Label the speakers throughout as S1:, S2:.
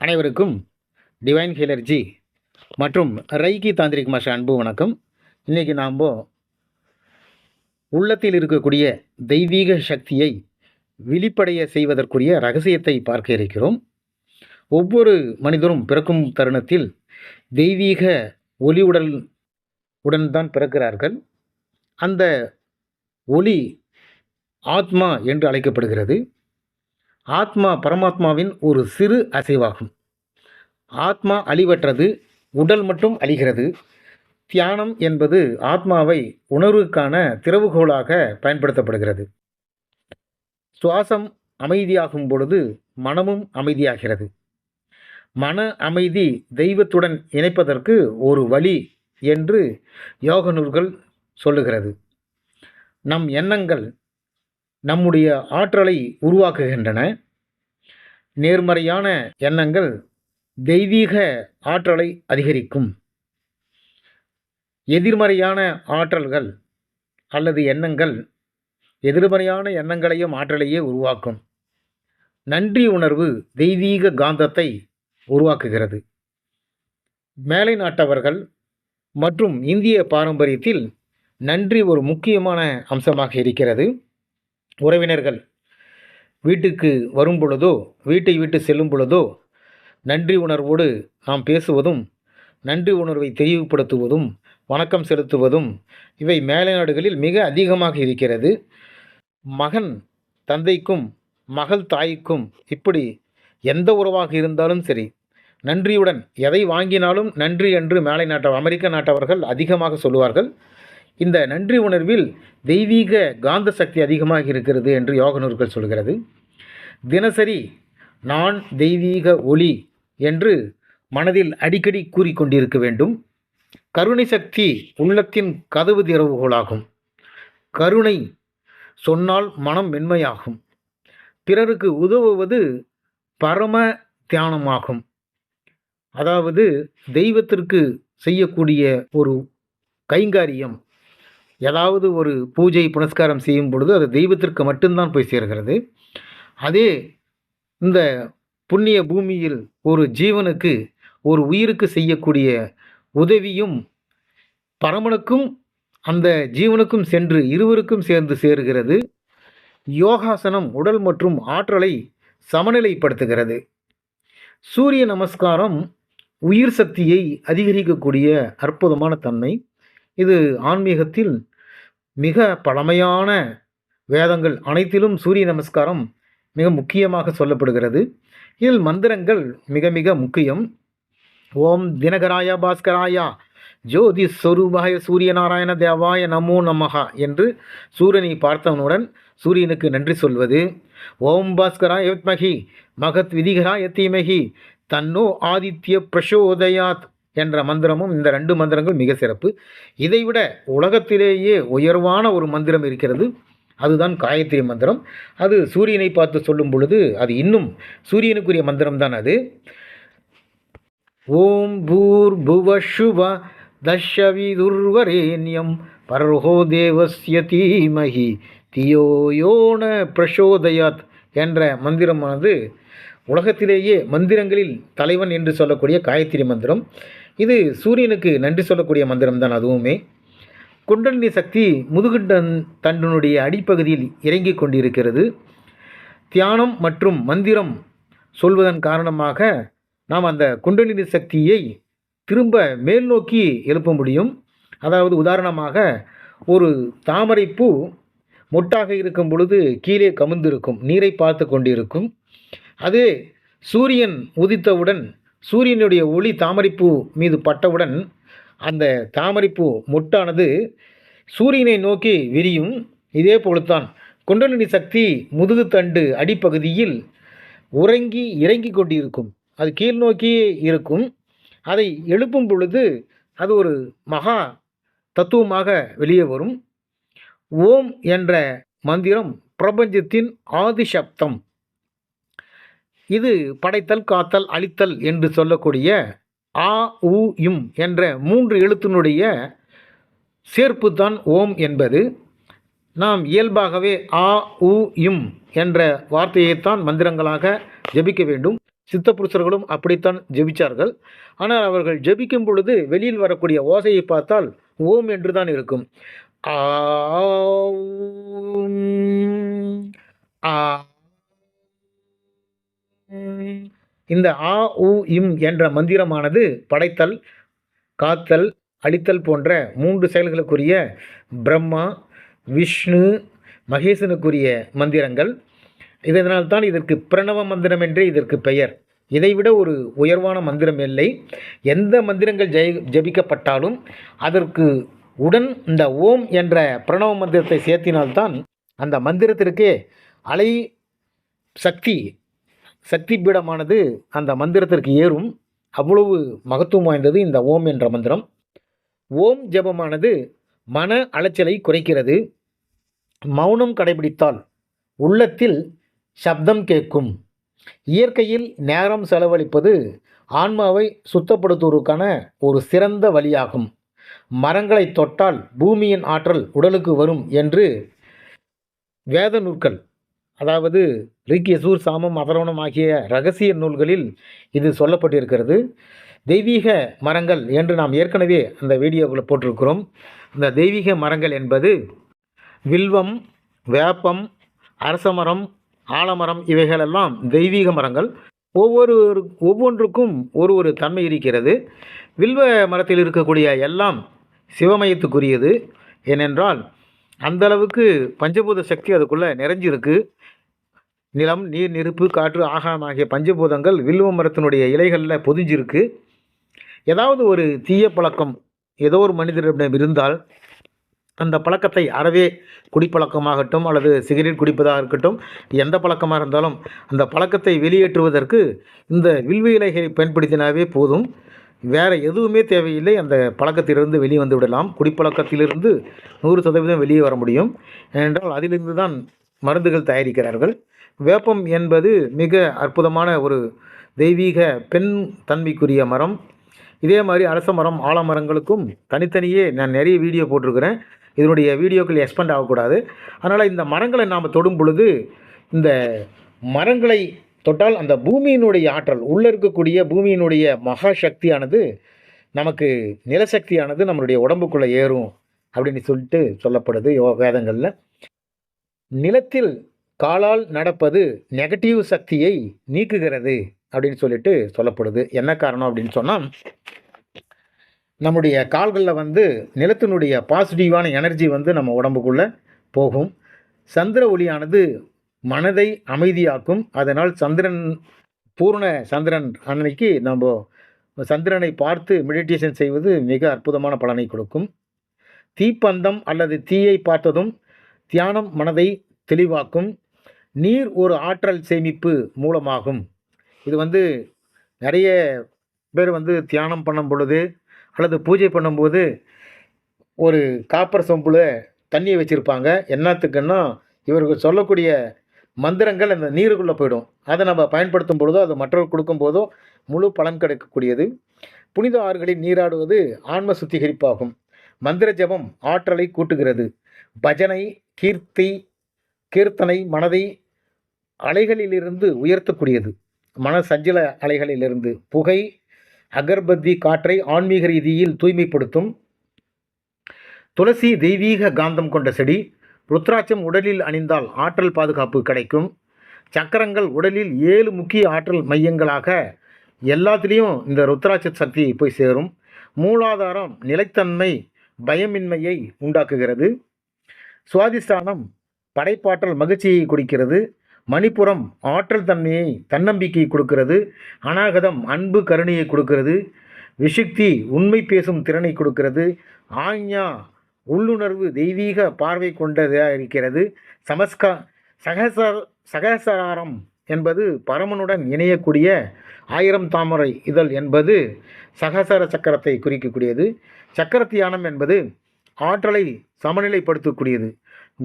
S1: அனைவருக்கும் டிவைன் ஹீலர்ஜி மற்றும் ரைகி தாந்திரிக் மாஷ அன்பு வணக்கம். இன்றைக்கி நாம் உள்ளத்தில் இருக்கக்கூடிய தெய்வீக சக்தியை விழிப்படைய செய்வதற்குரிய ரகசியத்தை பார்க்க இருக்கிறோம். ஒவ்வொரு மனிதரும் பிறக்கும் தருணத்தில் தெய்வீக ஒளி உடல் உடன் தான் பிறக்கிறார்கள். அந்த ஒளி ஆத்மா என்று அழைக்கப்படுகிறது. ஆத்மா பரமாத்மாவின் ஒரு சிறு அசைவாகும். ஆத்மா அழிவற்றது உடல் மட்டும் அழிகிறது. தியானம் என்பது ஆத்மாவை உணர்வுக்கான திறவுகோலாக பயன்படுத்தப்படுகிறது. சுவாசம் அமைதியாகும் பொழுது மனமும் அமைதியாகிறது. மன அமைதி தெய்வத்துடன் இணைப்பதற்கு ஒரு வழி என்று யோக நூல்கள் சொல்லுகிறது. நம் எண்ணங்கள் நம்முடைய ஆற்றலை உருவாக்குகின்றன. நேர்மறையான எண்ணங்கள் தெய்வீக ஆற்றலை அதிகரிக்கும். எதிர்மறையான ஆற்றல்கள் அல்லது எண்ணங்கள் எதிர்மறையான எண்ணங்களையும் ஆற்றலையே உருவாக்கும். நன்றி உணர்வு தெய்வீக காந்தத்தை உருவாக்குகிறது. மேலை நாட்டவர்கள் மற்றும் இந்திய பாரம்பரியத்தில் நன்றி ஒரு முக்கியமான அம்சமாக இருக்கிறது. உறவினர்கள் வீட்டுக்கு வரும் பொழுதோ வீட்டை விட்டு செல்லும் பொழுதோ நன்றி உணர்வோடு நாம் பேசுவதும் நன்றி உணர்வை தெளிவுபடுத்துவதும் வணக்கம் செலுத்துவதும் இவை மேலை நாடுகளில் மிக அதிகமாக இருக்கிறது. மகன் தந்தைக்கும் மகள் தாய்க்கும் இப்படி எந்த உறவாக இருந்தாலும் சரி நன்றியுடன் எதை வாங்கினாலும் நன்றி என்று மேலை நாட்ட அமெரிக்க நாட்டவர்கள் அதிகமாக சொல்லுவார்கள். இந்த நன்றி உணர்வில் தெய்வீக காந்த சக்தி அதிகமாக இருக்கிறது என்று யோக நூல்கள் சொல்கிறது. தினசரி நான் தெய்வீக ஒளி என்று மனதில் அடிக்கடி கூறிக்கொண்டிருக்க வேண்டும். கருணை சக்தி உள்ளத்தின் கதவு திறவுகோளாகும் கருணை சொன்னால் மனம் மென்மையாகும். பிறருக்கு உதவுவது பரம தியானமாகும். அதாவது தெய்வத்திற்கு செய்யக்கூடிய ஒரு கைங்காரியம் ஏதாவது ஒரு பூஜை புனஸ்காரம் செய்யும் பொழுது அது தெய்வத்திற்கு மட்டும்தான் போய் சேர்கிறது. அதே இந்த புண்ணிய பூமியில் ஒரு ஜீவனுக்கு ஒரு உயிருக்கு செய்யக்கூடிய உதவியும் பரமனுக்கும் அந்த ஜீவனுக்கும் சென்று இருவருக்கும் சேர்ந்து சேருகிறது. யோகாசனம் உடல் மற்றும் ஆற்றலை சமநிலைப்படுத்துகிறது. சூரிய நமஸ்காரம் உயிர் சக்தியை அதிகரிக்கக்கூடிய அற்புதமான தன்மை. இது ஆன்மீகத்தில் மிக பழமையான வேதங்கள் அனைத்திலும் சூரிய நமஸ்காரம் மிக முக்கியமாக சொல்லப்படுகிறது. இதில் மந்திரங்கள் மிக மிக முக்கியம். ஓம் தினகராய பாஸ்கராயா ஜோதி ஸ்வரூபாய சூரியநாராயண தேவாய நமோ நமஹா என்று சூரியனை பார்த்தவனுடன் சூரியனுக்கு நன்றி சொல்வது. ஓம் பாஸ்கராய யத்மகி மகத் விதிகராய தீமகி தன்னோ ஆதித்ய பிரசோதயாத். என்ற மந்திரமும் இந்த ரெண்டு மந்திரங்கள் மிக சிறப்பு. இதைவிட உலகத்திலேயே உயர்வான ஒரு மந்திரம் இருக்கிறது. அதுதான் காயத்ரி மந்திரம். அது சூரியனை பார்த்து சொல்லும் பொழுது அது இன்னும் சூரியனுக்குரிய மந்திரம் தான் அது. ஓம் பூர் புவ சுவ தஷவிதுர்வரேண்யம் பரஹோ தேவஸ்ய தீமகி தியோயோன பிரசோதயாத் என்ற மந்திரமானது உலகத்திலேயே மந்திரங்களில் தலைவன் என்று சொல்லக்கூடிய காயத்ரி மந்திரம். இது சூரியனுக்கு நன்றி சொல்லக்கூடிய மந்திரம் தான் அதுவுமே குண்டலினி சக்தி முதுகுண்டன் தண்டனுடைய அடிப்பகுதியில் இறங்கிக் கொண்டிருக்கிறது. தியானம் மற்றும் மந்திரம் சொல்வதன் காரணமாக நாம் அந்த குண்டலினி சக்தியை திரும்ப மேல் நோக்கி எழுப்ப முடியும். அதாவது உதாரணமாக ஒரு தாமரைப்பூ மொட்டாக இருக்கும் பொழுது கீழே கமுந்திருக்கும் நீரை பார்த்து கொண்டிருக்கும். அதே சூரியன் உதித்தவுடன் சூரியனுடைய ஒளி தாமரைப்பூ மீது பட்டவுடன் அந்த தாமரைப்பூ மொட்டானது சூரியனை நோக்கி விரியும். இதே போலத்தான் குண்டலினி சக்தி முதுகுத்தண்டு அடிப்பகுதியில் உறங்கி இறங்கி கொண்டிருக்கும். அது கீழ் நோக்கியே இருக்கும். அதை எழுப்பும் பொழுது அது ஒரு மகா தத்துவமாக வெளியே வரும். ஓம் என்ற மந்திரம் பிரபஞ்சத்தின் ஆதிசப்தம். இது படைத்தல் காத்தல் அழித்தல் என்று சொல்லக்கூடிய ஆ உ இம் என்ற மூன்று எழுத்தினுடைய சேர்ப்பு தான் ஓம் என்பது. நாம் இயல்பாகவே ஆ உ இம் என்ற வார்த்தையைத்தான் மந்திரங்களாக ஜெபிக்க வேண்டும். சித்த புருஷர்களும் அப்படித்தான் ஜெபிச்சார்கள். ஆனால் அவர்கள் ஜெபிக்கும் பொழுது வெளியில் வரக்கூடிய ஓசையை பார்த்தால் ஓம் என்று தான் இருக்கும் ஆ இந்த ஆ உ இம் என்ற மந்திரமானது படைத்தல் காத்தல் அழித்தல் போன்ற மூன்று செயல்களுக்குரிய பிரம்மா விஷ்ணு மகேசனுக்குரிய மந்திரங்கள். இதனால்தான் இதற்கு பிரணவ மந்திரம் என்றே இதற்கு பெயர். இதைவிட ஒரு உயர்வான மந்திரம் இல்லை. எந்த மந்திரங்கள் ஜெய ஜபிக்கப்பட்டாலும் அதற்கு உடன் இந்த ஓம் என்ற பிரணவ மந்திரத்தை சேர்த்தினால்தான் அந்த மந்திரத்திற்கே அலை சக்தி சக்தி பீடமானது அந்த மந்திரத்திற்கு ஏறும். அவ்வளவு மகத்துவம் வாய்ந்தது இந்த ஓம் என்ற மந்திரம். ஓம் ஜெபமானது மன அலைச்சலை குறைக்கிறது. மௌனம் கடைபிடித்தால் உள்ளத்தில் சப்தம் கேட்கும். இயற்கையில் நேரம் செலவழிப்பது ஆன்மாவை சுத்தப்படுத்துவதற்கான ஒரு சிறந்த வழியாகும். மரங்களை தொட்டால் பூமியின் ஆற்றல் உடலுக்கு வரும் என்று வேத நூற்கள் அதாவது ரிக்கியசூர் சாமம் அதரவணம் ஆகிய ரகசிய நூல்களில் இது சொல்லப்பட்டிருக்கிறது. தெய்வீக மரங்கள் என்று நாம் ஏற்கனவே அந்த வீடியோவில் போட்டிருக்கிறோம். இந்த தெய்வீக மரங்கள் என்பது வில்வம் வேப்பம் அரசமரம் ஆலமரம் இவைகளெல்லாம் தெய்வீக மரங்கள். ஒவ்வொரு ஒவ்வொன்றுக்கும் ஒரு ஒரு தன்மை இருக்கிறது. வில்வ மரத்தில் இருக்கக்கூடிய எல்லாம் சிவமயத்துக்குரியது. ஏனென்றால் அந்த அளவுக்கு பஞ்சபூத சக்தி அதுக்குள்ளே நிறைஞ்சிருக்கு. நிலம் நீர் நெருப்பு காற்று ஆகாயம் ஆகிய பஞ்சபூதங்கள் வில்வ மரத்தினுடைய இலைகளில் பொதிஞ்சிருக்கு. ஏதாவது ஒரு தீய பழக்கம் ஏதோ ஒரு மனிதரிடம் இருந்தால் அந்த பழக்கத்தை அறவே குடிப்பழக்கமாகட்டும் அல்லது சிகரெட் குடிப்பதாக இருக்கட்டும் எந்த பழக்கமாக இருந்தாலும் அந்த பழக்கத்தை வெளியேற்றுவதற்கு இந்த வில்வ இலைகளை பயன்படுத்தினாவே போதும். வேறு எதுவுமே தேவையில்லை. அந்த பழக்கத்திலிருந்து வெளியே வந்து விடலாம். குடிப்பழக்கத்திலிருந்து நூறு சதவீதம் வெளியே வர முடியும். ஏனென்றால் அதிலிருந்து தான் மருந்துகள் தயாரிக்கிறார்கள். வேப்பம் என்பது மிக அற்புதமான ஒரு தெய்வீக பெண் தன்மைக்குரிய மரம். இதே மாதிரி அரச மரம் ஆலமரங்களுக்கும் தனித்தனியே நான் நிறைய வீடியோ போட்டிருக்கிறேன். இதனுடைய வீடியோக்கள் எக்ஸ்பெண்ட் ஆகக்கூடாது. அதனால் இந்த மரங்களை நாம் தொடும் பொழுது இந்த மரங்களை தொட்டால் அந்த பூமியினுடைய ஆற்றல் உள்ளே இருக்கக்கூடிய பூமியினுடைய மகா சக்தியானது நமக்கு நிலசக்தியானது நம்மளுடைய உடம்புக்குள்ளே ஏறும் அப்படின்னு சொல்லிட்டு சொல்லப்படுது யோ வேதங்களில். நிலத்தில் காலால் நடப்பது நெகட்டிவ் சக்தியை நீக்குகிறது அப்படின்னு சொல்லிட்டு சொல்லப்படுது. என்ன காரணம் அப்படின்னு சொன்னால் நம்முடைய கால்களில் வந்து நிலத்தினுடைய பாசிட்டிவான எனர்ஜி வந்து நம்ம உடம்புக்குள்ளே போகும். சந்திர ஒளியானது மனதை அமைதியாக்கும். அதனால் சந்திரன் பூர்ண சந்திரன் அன்னைக்கு நம்ம சந்திரனை பார்த்து மெடிடேஷன் செய்வது மிக அற்புதமான பலனை கொடுக்கும். தீப்பந்தம் அல்லது தீயை பார்த்ததும் தியானம் மனதை தெளிவாக்கும். நீர் ஒரு ஆற்றல் சேமிப்பு மூலமாகும். இது வந்து நிறைய பேர் வந்து தியானம் பண்ணும் பொழுது அல்லது பூஜை பண்ணும்போது ஒரு காப்பர் சொம்பில் தண்ணியை வச்சுருப்பாங்க. என்னத்துக்குன்னா இவர்கள் சொல்லக்கூடிய மந்திரங்கள் அந்த நீருக்குள்ளே போயிடும். அதை நம்ம பயன்படுத்தும் பொழுதோ அது மற்றவர்கள் கொடுக்கும்போதோ முழு பலன் கிடைக்கக்கூடியது. புனித ஆறுகளில் நீராடுவது ஆன்ம சுத்திகரிப்பாகும். மந்திர ஜபம் ஆற்றலை கூட்டுகிறது. பஜனை கீர்த்தி கீர்த்தனை மனதை அலைகளிலிருந்து உயர்த்தக்கூடியது. மன சஞ்சல அலைகளிலிருந்து புகை அகர்பத்தி காற்றை ஆன்மீக ரீதியில் தூய்மைப்படுத்தும். துளசி தெய்வீக காந்தம் கொண்ட செடி ருத்ராட்சம் உடலில் அணிந்தால் ஆற்றல் பாதுகாப்பு கிடைக்கும். சக்கரங்கள் உடலில் ஏழு முக்கிய ஆற்றல் மையங்களாக எல்லாத்துலேயும் இந்த ருத்ராட்ச சக்தி போய் சேரும். மூலாதாரம் நிலைத்தன்மை பயமின்மையை உண்டாக்குகிறது. சுவாதிஷ்டானம் படைப்பாற்றல் மகிழ்ச்சியை கொடுக்கிறது. மணிப்புறம் ஆற்றல் தன்மையை தன்னம்பிக்கை கொடுக்கிறது. அநாகதம் அன்பு கருணையை கொடுக்கிறது. விஷக்தி உண்மை பேசும் திறனை கொடுக்கிறது. ஆஞ்ஞா உள்ளுணர்வு தெய்வீக பார்வை கொண்டதாக இருக்கிறது. சமஸ்கா சகசர சகசராரம் என்பது பரமனுடன் இணையக்கூடிய ஆயிரம் தாமரை இதழ் என்பது சகசர சக்கரத்தை குறிக்கக்கூடியது. சக்கரத்தியானம் என்பது ஆற்றலை சமநிலைப்படுத்தக்கூடியது.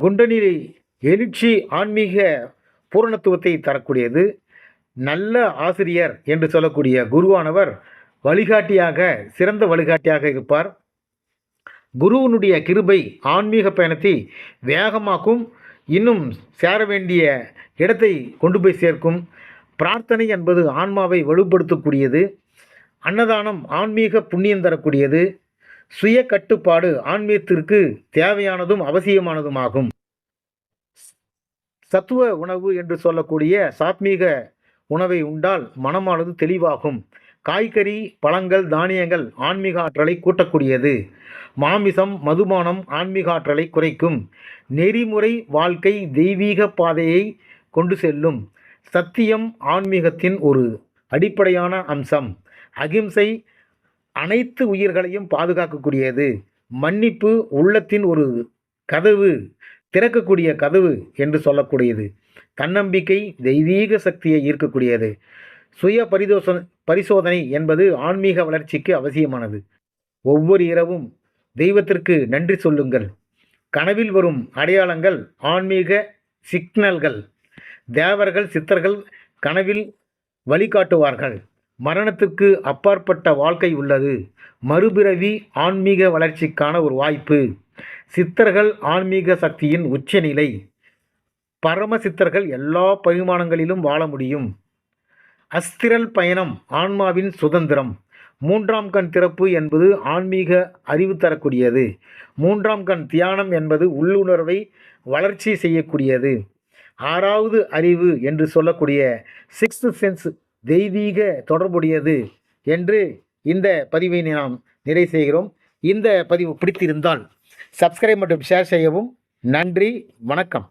S1: குண்டநிலை எழுச்சி ஆன்மீக பூரணத்துவத்தை தரக்கூடியது. நல்ல ஆசிரியர் என்று சொல்லக்கூடிய குருவானவர் வழிகாட்டியாக சிறந்த வழிகாட்டியாக இருப்பார். குருவினுடைய கிருபை ஆன்மீக பயணத்தை வேகமாக்கும் இன்னும் சேர வேண்டிய இடத்தை கொண்டு போய் சேர்க்கும். பிரார்த்தனை என்பது ஆன்மாவை வலுப்படுத்தக்கூடியது. அன்னதானம் ஆன்மீக புண்ணியம் தரக்கூடியது. சுய கட்டுப்பாடு ஆன்மீகத்திற்கு தேவையானதும் அவசியமானதுமாகும் சத்துவ உணவு என்று சொல்லக்கூடிய சாத்மீக உணவை உண்டால் மனமானது தெளிவாகும். காய்கறி பழங்கள் தானியங்கள் ஆன்மீக ஆற்றலை கூட்டக்கூடியது. மாமிசம் மதுபானம் ஆன்மீக ஆற்றலை குறைக்கும். நெறிமுறை வாழ்க்கை தெய்வீக பாதையை கொண்டு செல்லும். சத்தியம் ஆன்மீகத்தின் ஒரு அடிப்படையான அம்சம். அகிம்சை அனைத்து உயிர்களையும் பாதுகாக்கக்கூடியது. மன்னிப்பு உள்ளத்தின் ஒரு கதவு. திறக்கக்கூடிய கதவு என்று சொல்லக்கூடியது. தன்னம்பிக்கை தெய்வீக சக்தியை ஈர்க்கக்கூடியது. சுய பரிதோச பரிசோதனை என்பது ஆன்மீக வளர்ச்சிக்கு அவசியமானது. ஒவ்வொரு இரவும் தெய்வத்திற்கு நன்றி சொல்லுங்கள். கனவில் வரும் அடையாளங்கள் ஆன்மீக சிக்னல்கள். தேவர்கள் சித்தர்கள் கனவில் வழிகாட்டுவார்கள். மரணத்துக்கு அப்பாற்பட்ட வாழ்க்கை உள்ளது. மறுபிறவி ஆன்மீக வளர்ச்சிக்கான ஒரு வாய்ப்பு. சித்தர்கள் ஆன்மீக சக்தியின் உச்சநிலை. பரம சித்தர்கள் எல்லா பரிமாணங்களிலும் வாழ முடியும். அஸ்திரல் பயணம் ஆன்மாவின் சுதந்திரம். மூன்றாம் கண் திறப்பு என்பது ஆன்மீக அறிவு தரக்கூடியது. மூன்றாம் கண் தியானம் என்பது உள்ளுணர்வை வளர்ச்சி செய்யக்கூடியது. ஆறாவது அறிவு என்று சொல்லக்கூடிய சிக்ஸ்த் சென்ஸ் தெய்வீக தொடர்புடையது என்று இந்த பதிவை நாம் நிறை செய்கிறோம். இந்த பதிவு பிடித்திருந்தால் சப்ஸ்கிரைப் மற்றும் ஷேர் செய்யவும் நன்றி வணக்கம்.